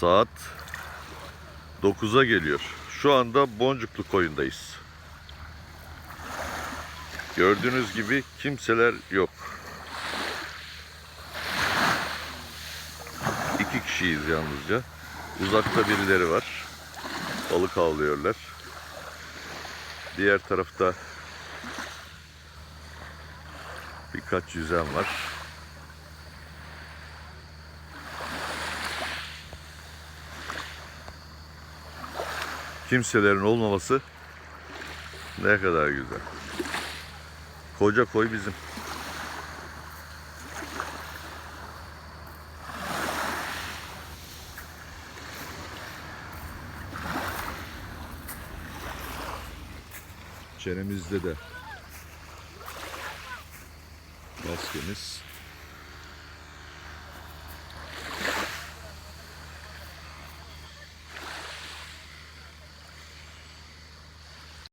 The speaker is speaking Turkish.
Saat 9'a geliyor. Şu anda Boncuklu koyundayız. Gördüğünüz gibi kimseler yok. İki kişiyiz yalnızca. Uzakta birileri var. Balık avlıyorlar. Diğer tarafta birkaç yüzen var. Kimselerin olmaması ne kadar güzel. Koca koy bizim. Çenemizde de maskemiz.